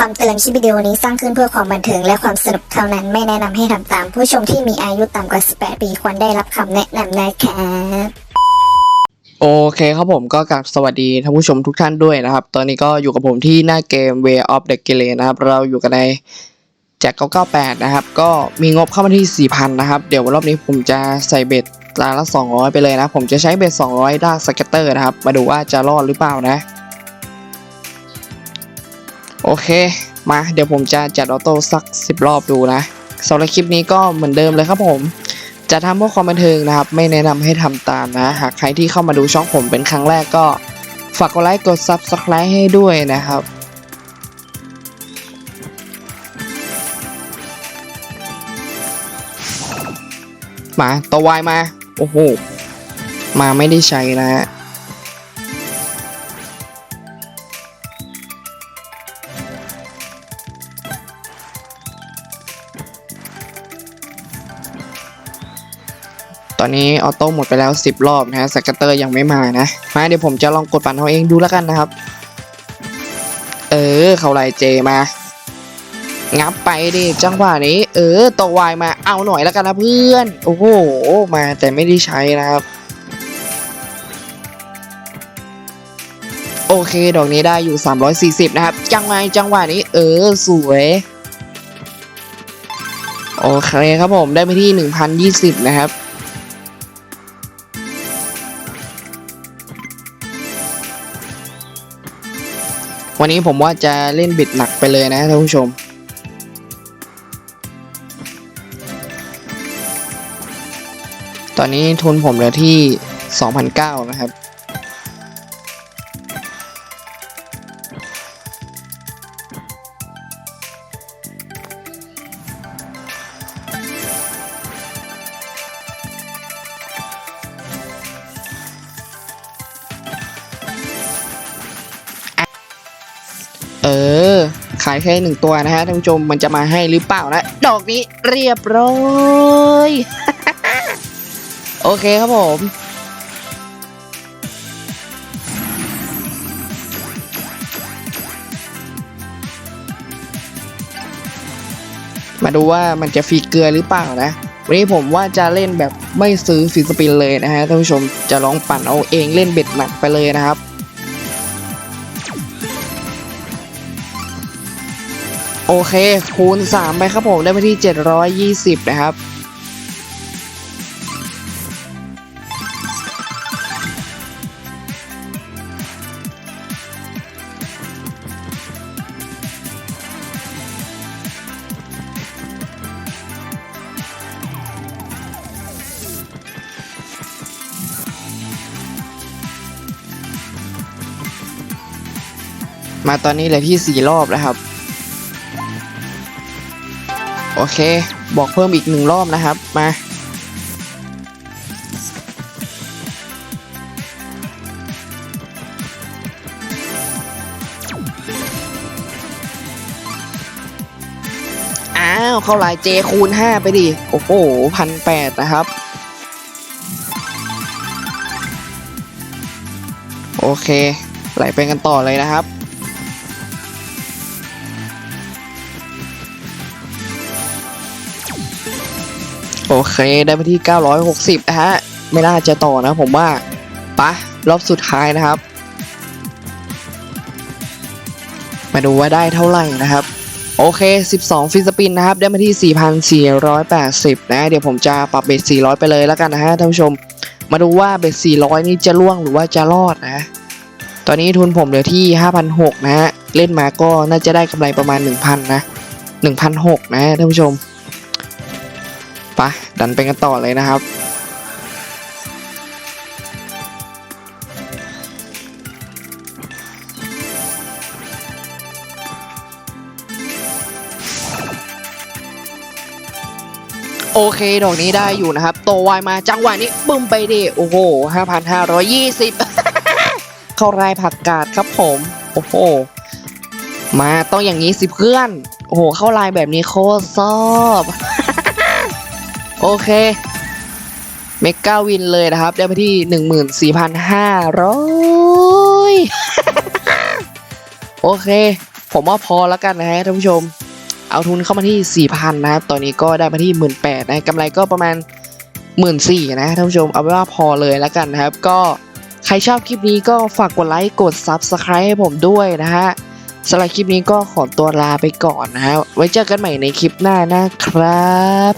คำเตือนคลิปวิดีโอนี้สร้างขึ้นเพื่อความบันเทิงและความสนุกเท่านั้นไม่แนะนำให้ทำตาม ผู้ชมที่มีอายุต่ำกว่า 18 ปีควรได้รับคำแนะนำนะครับโอเคครับผมก็กลับสวัสดีท่านผู้ชมทุกท่านด้วยนะครับ ตอนนี้ก็อยู่กับผมที่หน้าเกม Way of the g a l e นะครับ เราอยู่กันในแจ็ค998 นะครับ ก็มีงบเข้ามาที่ 4,000 นะครับ เดี๋ยวรอบนี้ผมจะใส่เบ็ดตาละ 200 ไปเลยนะ ผมจะใช้เบ็ด 200 ดากสเก็ตเตอร์นะครับ มาดูว่าจะรอดหรือเปล่านะ โอเค มาเดี๋ยวผมจะจัดออโต้สัก 10 รอบดูนะสำหรับคลิปนี้ก็เหมือนเดิมเลยครับผม จะทำเพื่อความบันเทิงนะครับ ไม่แนะนำให้ทำตามนะ หากใครที่เข้ามาดูช่องผมเป็นครั้งแรกก็ ฝากกดไลค์กด Subscribe ให้ด้วยนะครับมาตัววายมา โอ้โห มาไม่ได้ใช้นะฮะ ตอนนี้ออโต้หมดไปแล้ว 10 รอบนะฮะสเกตเตอร์ยังไม่มานะ มาเดี๋ยวผมจะลองกดปั่นเอาเองดูแล้วกันนะครับ เออ เขาไลายเจมา งับไปดิจังหวะนี้ เออตัววายมาเอาหน่อยแล้วกันนะเพื่อน โอ้โห มาแต่ไม่ได้ใช้นะครับ โอเค ดอกนี้ได้อยู่ 340 นะครับ จังหวะจังหวะนี้ เออ สวยโอเคครับผมได้ไปที่ 1,020 นะครับ วันนี้ผมว่าจะเล่นบิดหนักไปเลยนะท่านผู้ชม ตอนนี้ทุนผมเหลือที่ 2,009นะครับ เออ ขายแค่หนึ่งตัวนะฮะท่านผู้ชมมันจะมาให้หรือเปล่านะ ดอกนี้เรียบร้อยโอเคครับผมมาดูว่ามันจะฟรีเกลือหรือเปล่านะ วันนี้ผมว่าจะเล่นแบบไม่ซื้อฟีสปินเลยนะฮะท่านผู้ชมจะลองปั่นเอาเองเล่นเบ็ดหนักไปเลยนะครับ โอเค คูณ 3 ไปครับผม ได้ไปที่ 720 นะครับ มาตอนนี้เหลือที่ 4 รอบนะครับ โอเค บอกเพิ่มอีกหนึ่งรอบนะครับ มา อ้าว เข้าลายเจคูณ 5 ไปดิ โอ้โหพันแปดนะครับ โอเค ไหลไปกันต่อเลยนะครับ โอเคได้ไปที่ 960นะฮะไม่น่าจะต่อนะผมว่าปะรอบสุดท้ายนะครับ มาดูว่าได้เท่าไหร่นะครับ โอเค 12 ฟิสปินนะครับ ได้มาที่ 4,480 นะ เดี๋ยวผมจะปรับเบส400 ไปเลยแล้วกันนะฮะท่านผู้ชม มาดูว่าเบส400 นี่จะล่วงหรือว่าจะรอดนะ ตอนนี้ทุนผมเหลือที่ 5,600 นะฮะ เล่นมาก็น่าจะได้กำไรประมาณ 1,000 นะ 1,600 นะท่านผู้ชม ปะดันไปกันต่อเลยนะครับ โอเค ดอกนี้ได้อยู่นะครับ โตวายมาจังหวะนี้บึ้มไปดิโอ้โห 5,520 เข้ารายผักกาดครับผม โอ้โห มาต้องอย่างนี้สิเพื่อน โอ้โห เข้าลายแบบนี้โคตรชอบ โอเค เมกาวินเลยนะครับ ได้ไปที่หนึ่งหมื่นสี่พันห้าร้อยโอเค ผมว่าพอแล้วกันนะฮะท่านผู้ชม เอาทุนเข้ามาที่4,000นนะครับ ตอนนี้ก็ได้มาที่18,000นะกำไรก็ประมาณ14,000นะท่านผู้ชม เอาไว้ว่าพอเลยแล้วกันนะครับ ก็ใครชอบคลิปนี้ก็ฝากกดไลค์กด Subscribe ให้ผมด้วยนะฮะสำหรับคลิปนี้ก็ขอตัวลาไปก่อนนะฮะ ไว้เจอกันใหม่ในคลิปหน้านะครับ